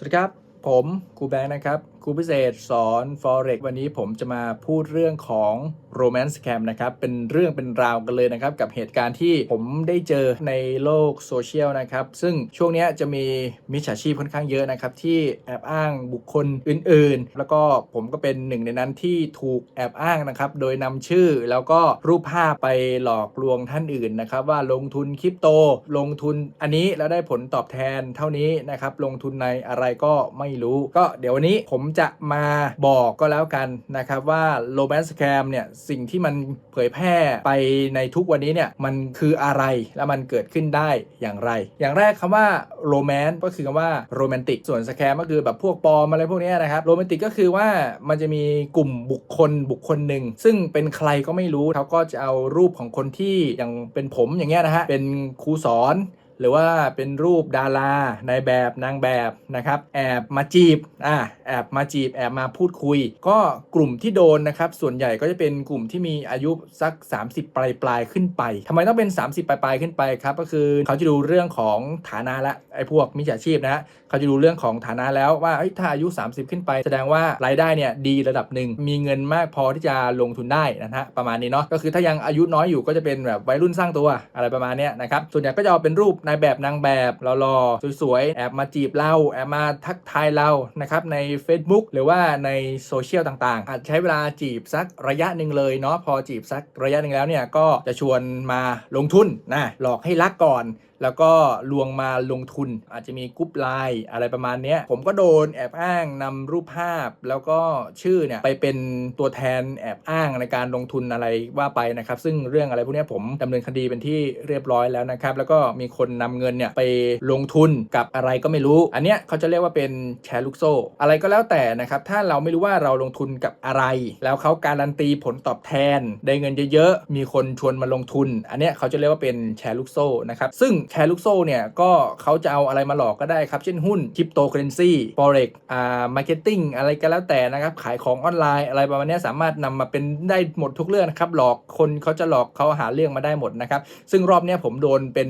สวัสดีครับ ผมครูแบงค์นะครับ รูพิเศษสอน Forex วันนี้ผมจะมาพูดเรื่องของ Romance Scam นะครับ เป็นเรื่องเป็นราวกันเลยนะครับ กับเหตุการณ์ที่ผมได้เจอในโลกโซเชียลนะครับ ซึ่งช่วงนี้จะมีมิจฉาชีพค่อนข้างเยอะนะครับ ที่แอบอ้างบุคคลอื่นๆ แล้วก็ผมก็เป็นหนึ่งในนั้นที่ถูกแอบอ้างนะครับ โดยนำชื่อแล้วก็รูปภาพไปหลอกลวงท่านอื่นนะครับ ว่าลงทุนคริปโต ลงทุนอันนี้แล้วได้ผลตอบแทนเท่านี้นะครับลงทุนในอะไรก็ไม่รู้ ก็เดี๋ยววันนี้ผมจะมาบอกก็แล้วกันนะครับว่า Romance Scam เนี่ยสิ่งที่มันเผยแพร่ไปในทุกวันนี้เนี่ยมันคืออะไรและมันเกิดขึ้นได้อย่างไร อย่างแรกคำว่า Romance ก็คือคำว่าโรแมนติกส่วนสแคมก็คือแบบพวกปลอมอะไรพวกนี้นะครับโรแมนติกก็คือว่ามันจะมีกลุ่มบุคคลบุคคลหนึ่งซึ่งเป็นใครก็ไม่รู้เขาก็จะเอารูปของคนที่อย่างเป็นผมอย่างเงี้ยนะฮะเป็นครูสอน หรือว่าเป็นรูปดารานายแบบนางแบบนะครับแอบมาจีบอ่าแอบมาจีบแอบมาพูดคุย ก็กลุ่มที่โดนนะครับส่วนใหญ่ก็จะเป็นกลุ่มที่มีอายุสัก 30 ปลายปลายขึ้นไปทำไมต้องเป็น 30 ปลายปลายขึ้นไปครับก็คือเขาจะดูเรื่องของฐานะละไอ้พวกมิจฉาชีพนะฮะเขาจะดูเรื่องของฐานะแล้วว่าเอ้ยถ้าอายุ 30 ขึ้นไป แสดงว่ารายได้เนี่ยดีระดับหนึ่งมีเงินมากพอที่จะลงทุนได้นะฮะประมาณนี้เนาะก็คือถ้ายังอายุน้อยอยู่ก็จะเป็นแบบวัยรุ่นสร้างตัวอะไรประมาณนี้นะครับส่วนใหญ่ก็จะเอาเป็นรูปนายแบบนางแบบหล่อๆสวยๆ แอบมาจีบเราแอบมาทักทายเรานะครับใน Facebook หรือว่าในโซเชียลต่างๆ อาจใช้เวลาจีบสักระยะหนึ่งเลยเนาะพอจีบสักระยะหนึ่งแล้วเนี่ยก็จะชวนมาลงทุนนะหลอกให้รักก่อนแล้วก็ลวงมาลงทุนอาจจะมีกรุ๊ปไลน์อะไรประมาณนี้ผมก็โดนแอบอ้างนำรูปภาพ แล้วก็ชื่อเนี่ยไปเป็นตัวแทนแอบอ้างในการลงทุนอะไรว่าไปนะครับ ซึ่งเรื่องอะไรพวกนี้ผมดำเนินคดีเป็นที่เรียบร้อยแล้วนะครับ แล้วก็มีคนนำเงินเนี่ยไปลงทุนกับอะไรก็ไม่รู้ อันเนี้ยเขาจะเรียกว่าเป็นแชร์ลูกโซ่ อะไรก็แล้วแต่นะครับ ถ้าเราไม่รู้ว่าเราลงทุนกับอะไร แล้วเขาการันตีผลตอบแทน ได้เงินเยอะๆ มีคนชวนมาลงทุน อันเนี้ยเขาจะเรียกว่าเป็นแชร์ลูกโซ่นะครับ ซึ่งแชร์ลูกโซ่เนี่ยก็เขาจะเอาอะไรมาหลอกก็ได้ครับ เช่นหุ้นคริปโตเคอเรนซีฟอเร็กอ่ามาร์เก็ตติ้งอะไรก็แล้วแต่นะครับ ขายของออนไลน์อะไรประมาณนี้สามารถนำมาเป็นได้หมดทุกเรื่องนะครับ หลอกคนเขาจะหลอกเขาหาเรื่องมาได้หมดนะครับ ซึ่งรอบเนี้ยผมโดนเป็น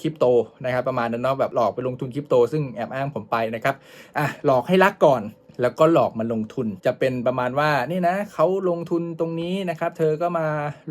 คริปโตนะครับประมาณนั้นเนาะแบบหลอกไปลงทุนคริปโตซึ่งแอบอ้างผมไปนะครับอะหลอกให้รักก่อน แล้วก็หลอกมาลงทุนจะเป็นประมาณว่านี่นะเขาลงทุนตรงนี้นะครับเธอก็มา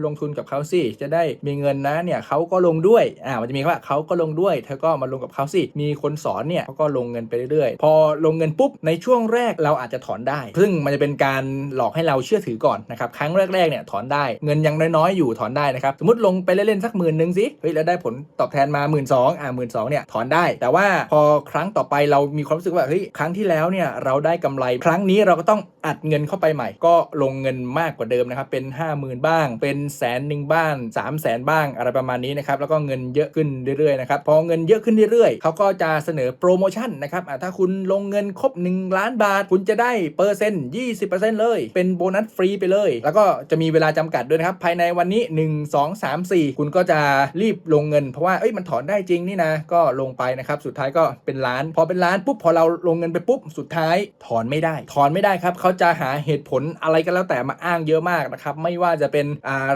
ลงทุนกับเขาสิจะได้มีเงินนะเนี่ยเขาก็ลงด้วยอ่ามันจะมีคำว่าเขาก็ลงด้วย เธอก็มาลงกับเขาสิมีคนสอนเนี่ยเขาก็ลงเงินไปเรื่อยๆ พอลงเงินปุ๊บในช่วงแรกเราอาจจะถอนได้ ซึ่งมันจะเป็นการหลอกให้เราเชื่อถือก่อนนะครับครั้งแรกๆเนี่ยถอนได้เงินยังน้อยๆอยู่ถอนได้นะครับสมมติลงไปเล่นๆสักหมื่นหนึ่งสิเฮ้ยแล้วได้ผลตอบแทนมาหมื่นสองอ่าหมื่นสองเนี่ยถอนได้ แต่ว่าพอครั้งต่อไปเรามีความรู้สึกว่าเฮ้ยครั้งที่แล้วเนี่ยเราได้กำไร ครั้งนี้เราก็ต้องอัดเงินเข้าไปใหม่ ก็ลงเงินมากกว่าเดิมนะครับ เป็น 50,000 บ้าง เป็นแสนหนึ่งบ้าง3 0 0แสนบ้างอะไรประมาณนี้นะครับ แล้วก็เงินเยอะขึ้นเรื่อยๆนะครับ พอเงินเยอะขึ้นเรื่อยๆ เขาก็จะเสนอโปรโมชั่นนะครับถ้าคุณลงเงินครบ 1 ล้านบาท คุณจะได้เปอร์เซ็นต์20%เลย เป็นโบนัสฟรีไปเลย แล้วก็จะมีเวลาจำกัดด้วยนะครับ ภายในวันนี้ 1 2 3 4 คุณก็จะรีบลงเงิน เพราะว่าเอ้ยมันถอนได้จริงนี่นะ ก็ลงไปนะครับ สุดท้ายก็เป็นล้าน พอเป็นล้านปุ๊บ พอเราลงเงินไปปุ๊บ สุดท้ายถอนไม่ได้ ถอนไม่ได้ครับเขาจะหาเหตุผลอะไรก็แล้วแต่มาอ้างเยอะมากนะครับไม่ว่าจะเป็น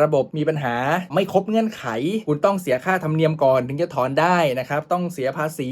ระบบมีปัญหาไม่ครบเงื่อนไข คุณต้องเสียค่าธรรมเนียมก่อนถึงจะถอนได้นะครับต้องเสียภาษี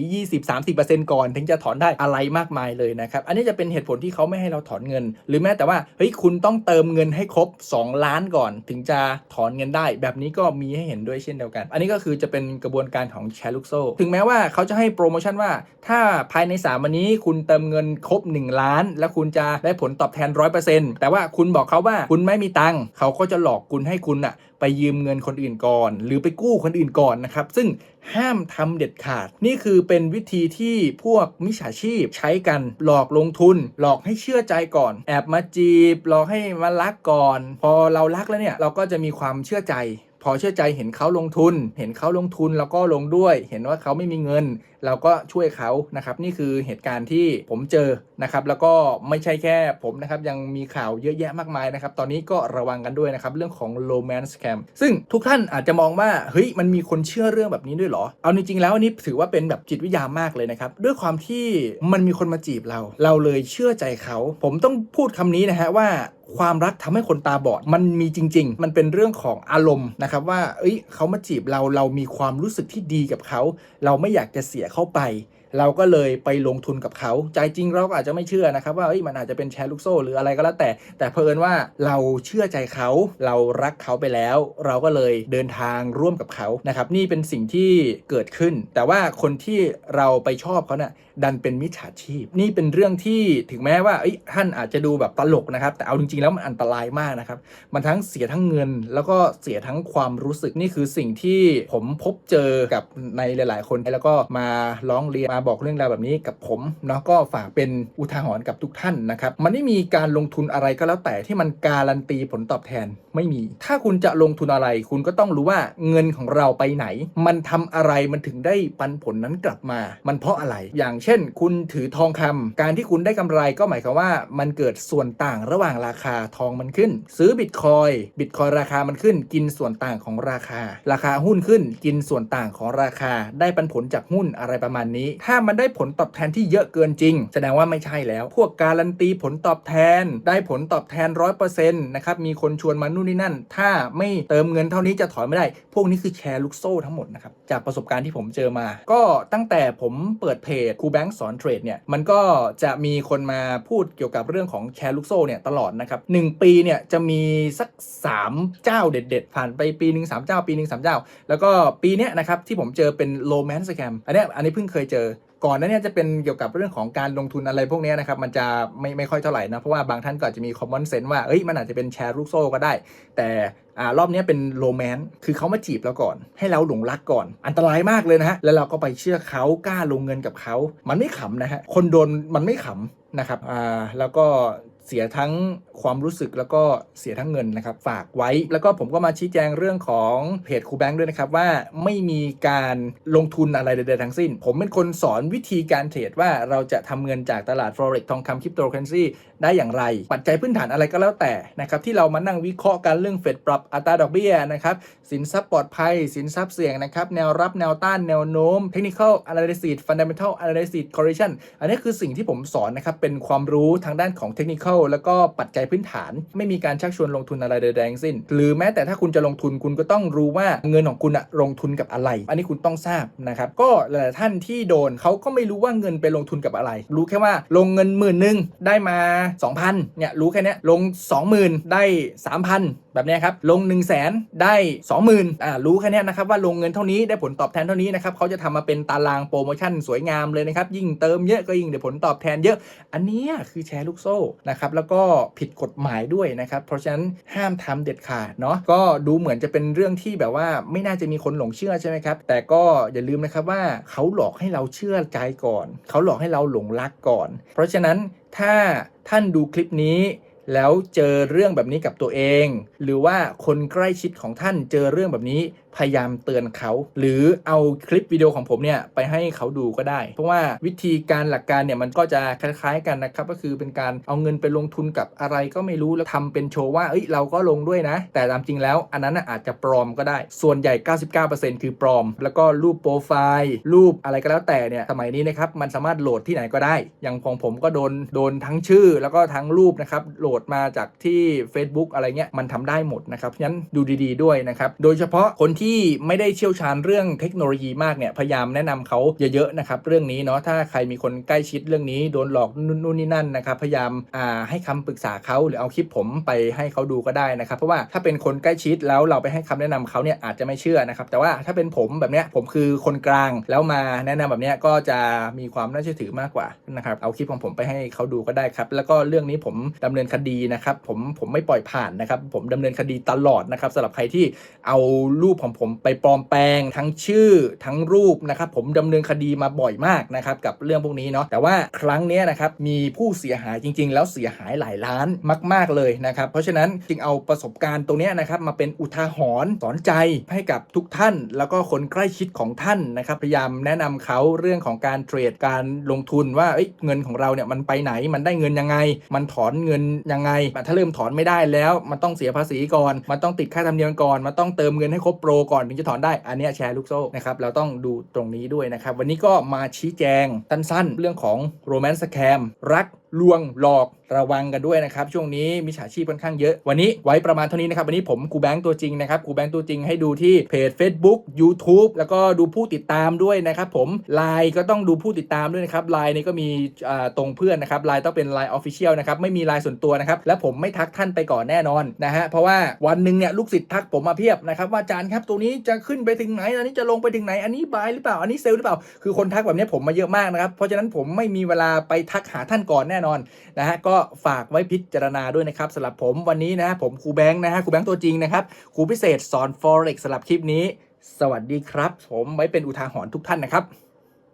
20-30%ก่อน ถึงจะถอนได้อะไรมากมายเลยนะครับอันนี้จะเป็นเหตุผลที่เขาไม่ให้เราถอนเงิน หรือแม้แต่ว่าเฮ้ยคุณต้องเติมเงินให้ครบ 2 ล้านก่อน ถึงจะถอนเงินได้ แบบนี้ก็มีให้เห็นด้วยเช่นเดียวกัน อันนี้ก็คือจะเป็นกระบวนการของแชร์ลูกโซ่ ถึงแม้ว่าเขาจะให้โปรโมชั่นว่า ถ้าภายใน 3 วันนี้คุณเติมเงินครบ 1 ล้านแล้วคุณจะได้ผลตอบแทน100%แต่ว่าคุณบอกเขาว่าคุณไม่มีตังค์เขาก็จะหลอกคุณให้คุณอะไปยืมเงินคนอื่นก่อน หรือไปกู้คนอื่นก่อนนะครับ ซึ่งห้ามทำเด็ดขาด นี่คือเป็นวิธีที่พวกมิจฉาชีพใช้กันหลอกลงทุน หลอกให้เชื่อใจก่อน แอบมาจีบ หลอกให้มารักก่อน พอเรารักแล้วเนี่ย เราก็จะมีความเชื่อใจพอเชื่อใจเห็นเขาลงทุน เห็นเขาลงทุนเราก็ลงด้วย เห็นว่าเขาไม่มีเงิน เราก็ช่วยเขานะครับ นี่คือเหตุการณ์ที่ผมเจอ นะครับแล้วก็ไม่ใช่แค่ผมนะครับยังมีข่าวเยอะแยะมากมายนะครับตอนนี้ก็ระวังกันด้วยนะครับเรื่องของ romance scam ซึ่งทุกท่านอาจจะมองว่าเฮ้ยมันมีคนเชื่อเรื่องแบบนี้ด้วยเหรอ เอาจริงๆแล้วอันนี้ถือว่าเป็นแบบจิตวิทยามากเลยนะครับด้วยความที่มันมีคนมาจีบเรา เราเลยเชื่อใจเขา ผมต้องพูดคำนี้นะฮะว่าความรักทำให้คนตาบอดมันมีจริง ๆ มันเป็นเรื่องของอารมณ์นะครับว่าเอ้ยเขามาจีบเราเรามีความรู้สึกที่ดีกับเขา เราไม่อยากจะเสียเข้าไป เราก็เลยไปลงทุนกับเขาใจจริงเราก็อาจจะไม่เชื่อนะครับว่ามันอาจจะเป็นแชร์ลูกโซ่หรืออะไรก็แล้วแต่ แต่เพอิญว่าเราเชื่อใจเขาเรารักเขาไปแล้ว เราก็เลยเดินทางร่วมกับเขานะครับนี่เป็นสิ่งที่เกิดขึ้น แต่ว่าคนที่เราไปชอบเขาเนะ่ยดันเป็นมิจฉาชีพ นี่เป็นเรื่องที่ถึงแม้ว่าท่านอาจจะดูแบบตลกนะครับแต่เอาจริงๆแล้วมันอันตรายมากนะครับมันทั้งเสียทั้งเงิน แล้วก็เสียทั้งความรู้สึกนี่คือสิ่งที่ผมพบเจอกับในหลาย ๆ คนแล้วก็มาร้องเรียนมาบอกเรื่องราวแบบนี้กับผมเนาะก็ฝากเป็นอุทาหรณ์กับทุกท่านนะครับมันไม่มีการลงทุนอะไรก็แล้วแต่ที่มันการันตีผลตอบแทนไม่มี ถ้าคุณจะลงทุนอะไร คุณก็ต้องรู้ว่าเงินของเราไปไหน มันทำอะไรมันถึงได้ปันผลนั้นกลับมา มันเพราะอะไร อย่างเช่น คุณถือทองคำการที่คุณได้กำไรก็หมายความว่า มันเกิดส่วนต่างระหว่างราคาทองมันขึ้น ซื้อบิตคอยบิตคอยราคามันขึ้น กินส่วนต่างของราคา ราคาหุ้นขึ้น กินส่วนต่างของราคา ได้ปันผลจากหุ้นอะไรประมาณนี้ถ้าามันได้ผลตอบแทนที่เยอะเกินจริง แสดงว่าไม่ใช่แล้ว พวกการันตีผลตอบแทน ได้ผลตอบแทนร้อยเปอร์เซ็นต์นะครับ มีคนชวนมานู่นนี่นั่น ถ้าไม่เติมเงินเท่านี้จะถอนไม่ได้ พวกนี้คือแชร์ลูกโซ่ทั้งหมดนะครับ จากประสบการณ์ที่ผมเจอมา ก็ตั้งแต่ผมเปิดเพจครูแบงค์สอนเทรดเนี่ย มันก็จะมีคนมาพูดเกี่ยวกับเรื่องของแชร์ลูกโซ่เนี่ยตลอดนะครับหนึ่งปีเนี่ยจะมีสัก 3 เจ้าเด็ด ๆ ผ่านไปปีหนึ่งสามเจ้า ปีหนึ่งสามเจ้า แล้วก็ปีเนี้ยนะครับที่ผมเจอเป็นโ o แมนสแกมอันเนี้ยอันนี้เพิ่งเคยเจอ ก่อนหนั้นเนี่ยจะเป็นเกี่ยวกับเรื่องของการลงทุนอะไรพวกนี้นะครับมันจะไม่ไม่ค่อยเท่าไหร่นะเพราะว่าบางท่านก็อาจจะมีคอมมอนเซนต์ว่าเอ้ยมันอาจจะเป็นแชร์ลูกโซ่ก็ได้ แต่อ่ารอบนี้เป็นโรแมนต์คือเขามาจีบเราก่อน ให้เราหลงรักก่อน อันตรายมากเลยนะฮะแล้วเราก็ไปเชื่อเขากล้าลงเงินกับเขา มันไม่ขำนะฮะคนโดนมันไม่ขำนะครับอ่าแล้วก็ เสียทั้งความรู้สึกแล้วก็เสียทั้งเงินนะครับ ฝากไว้ แล้วก็ผมก็มาชี้แจงเรื่องของเพจครูแบงค์ด้วยนะครับว่าไม่มีการลงทุนอะไรใดๆทั้งสิ้น ผมเป็นคนสอนวิธีการเทรดว่าเราจะทำเงินจากตลาด forex ทองคำคริปโตเคอเรนซีได้อย่างไร ปัจจัยพื้นฐานอะไรก็แล้วแต่นะครับที่เรามานั่งวิเคราะห์กันเรื่องเฟดปรับอัตราดอกเบี้ยนะครับสินทรัพย์ปลอดภัย สินทรัพย์เสี่ยงนะครับแนวรับแนวต้านแนวโน้ม technical analysis fundamental analysis correlation อันนี้คือสิ่งที่ผมสอนนะครับเป็นความรู้ทางด้านของ technical แล้วก็ปัจจัยพื้นฐาน ไม่มีการชักชวนลงทุนอะไรใดๆทั้งสิ้น หรือแม้แต่ถ้าคุณจะลงทุนคุณก็ต้องรู้ว่าเงินของคุณอะลงทุนกับอะไร อันนี้คุณต้องทราบนะครับ ก็หลายๆท่านที่โดนเขาก็ไม่รู้ว่าเงินไปลงทุนกับอะไร รู้แค่ว่าลงเงินหมื่นหนึ่งได้มา 2,000เนี่ยรู้แค่นี้ลง 20,000 ได้ 3,000แบบนี้ครับ ลง 1 0 0 0 0แสนได้ 20,000อ่ารู้แค่นี้นะครับว่าลงเงินเท่านี้ได้ผลตอบแทนเท่านี้นะครับเขาจะทำมาเป็นตารางโปรโมชั่นสวยงามเลยนะครับ ยิ่งเติมเยอะก็ยิ่งได้ผลตอบแทนเยอะ อันนี้คือแชร์ลูกโซ่นะครับแล้วก็ผิดกฎหมายด้วยนะครับเพราะฉะนั้นห้ามทำเด็ดขาดเนาะก็ดูเหมือนจะเป็นเรื่องที่แบบว่าไม่น่าจะมีคนหลงเชื่อใช่ไหมครับแต่ก็อย่าลืมนะครับว่าเขาหลอกให้เราเชื่อใจก่อน เขาหลอกให้เราหลงรักก่อน เพราะฉะนั้นถ้าท่านดูคลิปนี้ แล้วเจอเรื่องแบบนี้กับตัวเอง หรือว่าคนใกล้ชิดของท่านเจอเรื่องแบบนี้ พยายามเตือนเขา หรือเอาคลิปวิดีโอของผมเนี่ยไปให้เขาดูก็ได้ เพราะว่าวิธีการหลักการเนี่ยมันก็จะคล้ายๆกันนะครับก็คือเป็นการเอาเงินไปลงทุนกับอะไรก็ไม่รู้แล้วทำเป็นโชว์ว่าเอ้ยเราก็ลงด้วยนะ แต่ตามจริงแล้ว อันนั้นอาจจะปลอมก็ได้ ส่วนใหญ่ 99%คือปลอม แล้วก็รูปโปรไฟล์รูปอะไรก็แล้วแต่เนี่ยสมัยนี้นะครับมันสามารถโหลดที่ไหนก็ได้ อย่างของผมก็โดนโดนทั้งชื่อ แล้วก็ทั้งรูปนะครับโหลดมาจากที่ Facebook อะไรเงี้ยมันทำได้หมดนะครับฉะนั้นดูดี ๆด้วยนะครับโดยเฉพาะคนที่ไม่ได้เชี่ยวชาญเรื่องเทคโนโลยีมากเนี่ยพยายามแนะนำเขาเยอะๆนะครับเรื่องนี้เนาะถ้าใครมีคนใกล้ชิดเรื่องนี้โดนหลอกนู่นนี่นั่นนะครับพยายามอ่าให้คำปรึกษาเขาหรือเอาคลิปผมไปให้เขาดูก็ได้นะครับ เพราะว่าถ้าเป็นคนใกล้ชิดแล้วเราไปให้คำแนะนำเขาเนี่ยอาจจะไม่เชื่อนะครับแต่ว่าถ้าเป็นผมแบบเนี้ยผมคือคนกลางแล้วมาแนะนำแบบเนี้ยก็จะมีความน่าเชื่อถือมากกว่านะครับเอาคลิปของผมไปให้เขาดูก็ได้ครับแล้วก็เรื่องนี้ผมดำเนินคดีนะครับผมผมไม่ปล่อยผ่านนะครับผมดำเนินคดีตลอดนะครับสำหรับใครที่เอารูปของผมไปปลอมแปลงทั้งชื่อทั้งรูปนะครับผมดำเนินคดีมาบ่อยมากนะครับกับเรื่องพวกนี้เนาะแต่ว่าครั้งนี้นะครับมีผู้เสียหายจริง ๆ แล้วเสียหายหลายล้านมาก ๆเลยนะครับเพราะฉะนั้นจึงเอาประสบการณ์ตรงนี้นะครับมาเป็นอุทาหรณ์สอนใจให้กับทุกท่าน แล้วก็คนใกล้ชิดของท่านนะครับพยายามแนะนำเขาเรื่องของการเทรดการลงทุนว่าเเงินของเราเนี่ยมันไปไหนมันได้เงินยังไง มันถอนเงินยังไงถ้าเริ่มถอนไม่ได้แล้ว มันต้องเสียภาษีก่อน มันต้องติดค่าธรรมเนียมก่อน มันต้องเติมเงินให้ครบโปรก่อนถึงจะถอนได้ อันนี้แชร์ลูกโซ่นะครับเราต้องดูตรงนี้ด้วยนะครับ วันนี้ก็มาชี้แจงสั้นๆ เรื่องของโรแมนต์สแคมรักลวงหลอก ระวังกันด้วยนะครับ ช่วงนี้มิจฉาชีพค่อนข้างเยอะ วันนี้ไว้ประมาณเท่านี้นะครับ วันนี้ผมครูแบงค์ตัวจริงนะครับครูแบงค์ตัวจริงให้ดูที่เพจ Facebook YouTube แล้วก็ดูผู้ติดตามด้วยนะครับผมไลน์ก็ต้องดูผู้ติดตามด้วยนะครับไลน์นี่ก็มีตรงเพื่อนนะครับไลน์ต้องเป็นไลน์ออฟฟิเชียลนะครับไม่มีไลน์ส่วนตัวนะครับและผมไม่ทักท่านไปก่อนแน่นอนนะฮะเพราะว่าวันหนึ่งเนี่ยลูกศิษย์ทักผมมาเพียบนะครับว่าอาจารย์ครับตัวนี้จะขึ้นไปถึงไหนอันนี้จะลงไปถึงไหนอันนี้บายหรือเปล่าอันนี้เซลล์หรือเปล่าคือคนทักแบบนี้ผมมาเยอะมากนะครับเพราะฉะนั้นผมไม่มีเวลาไปทักหาท่านก่อนแน่นอนนะฮะก็ฝากไว้พิจารณาด้วยนะครับสำหรับผมวันนี้นะฮะผมครูแบงค์นะฮะครูแบงค์ตัวจริงนะครับครูพิเศษสอน forex สำหรับคลิปนี้ สวัสดีครับ ผมไว้เป็นอุทาหรณ์ทุกท่านนะครับ